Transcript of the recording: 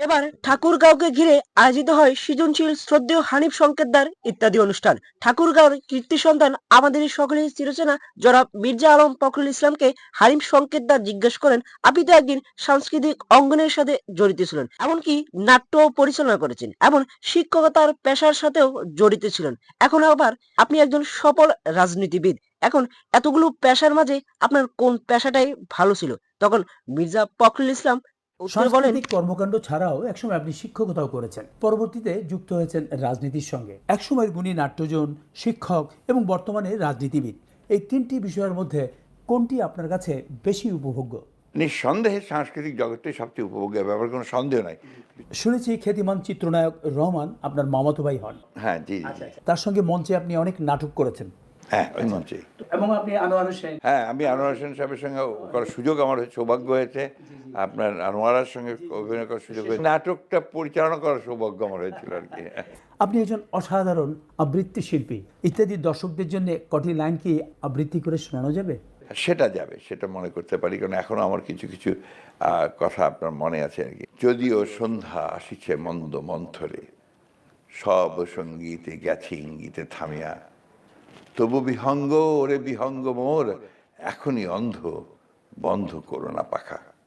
এবার ঠাকুরগাঁওকে ঘিরে আয়োজিত হয় সৃজনশীল শ্রদ্ধেয় হানিফ সংকেতদার ইত্যাদি অনুষ্ঠান। ঠাকুরগাঁওর কীর্তি সন্তান আমাদের সকলের চিরচেনা জনাব মির্জা আলম ফখরুল ইসলামকে হানিফ সংকেতদার জিজ্ঞেস করেন, আপনি তো একদিন সাংস্কৃতিক অঙ্গনের সাথে জড়িত ছিলেন, এমনকি নাট্য পরিচালনা করেছেন, এমন শিক্ষকতার পেশার সাথেও জড়িত ছিলেন। এখন আবার আপনি একজন সফল রাজনীতিবিদ, এখন এতগুলো পেশার মাঝে আপনার কোন পেশাটাই ভালো ছিল? তখন মির্জা ফখরুল ইসলাম সাংস্কৃতিক কর্মকাণ্ড ছাড়াও একসময় আপনি শিক্ষকতাও করেছেন। পরবর্তীতে যুক্ত হয়েছেন রাজনীতির সঙ্গে। একসময় গুণী নাট্যজন শিক্ষক এবং বর্তমানে রাজনীতিবিদ। এই তিনটি বিষয়ের মধ্যে কোনটি আপনার কাছে বেশি উপভোগ্য? নিঃসন্দেহে সাংস্কৃতিক জগতে সবচেয়ে উপভোগের ব্যাপার কোনো সন্দেহ নাই। শুনেছি খ্যাতিমান চিত্রনায়ক রহমান আপনার মামাতো ভাই হন। হ্যাঁ জি জি। তার সঙ্গে মঞ্চে আপনি অনেক নাটক করেছেন। হ্যাঁ ওই মঞ্চে এবং আপনি আনোয়ার হোসেন। হ্যাঁ আমি আনোয়ার হোসেন সাহেবের সঙ্গে করার সুযোগ আমার সৌভাগ্য হয়েছে। আপনার আনোয়ারার সঙ্গে অভিনয় করার সুযোগ হয়েছে। নাটকটা পরিচালনা করার সৌভাগ্য আমার হয়েছিল আর কি আপনি একজন অসাধারণ আবৃত্তি শিল্পী। ইত্যাদি দর্শকদের জন্য কটি লাইন কি আবৃত্তি করে শোনানো যাবে? সেটা যাবে সেটা মনে করতে পারি কারণ এখনও আমার কিছু কিছু আহ, কথা আপনার মনে আছে আর কি। যদিও সন্ধ্যা আসিছে মন্দ মন্থরে সব সঙ্গীতে গেছে ইঙ্গিতে থামিয়া তবু বিহঙ্গ ওরে বিহঙ্গ মোর এখনই অন্ধ বন্ধ করোনা পাখা।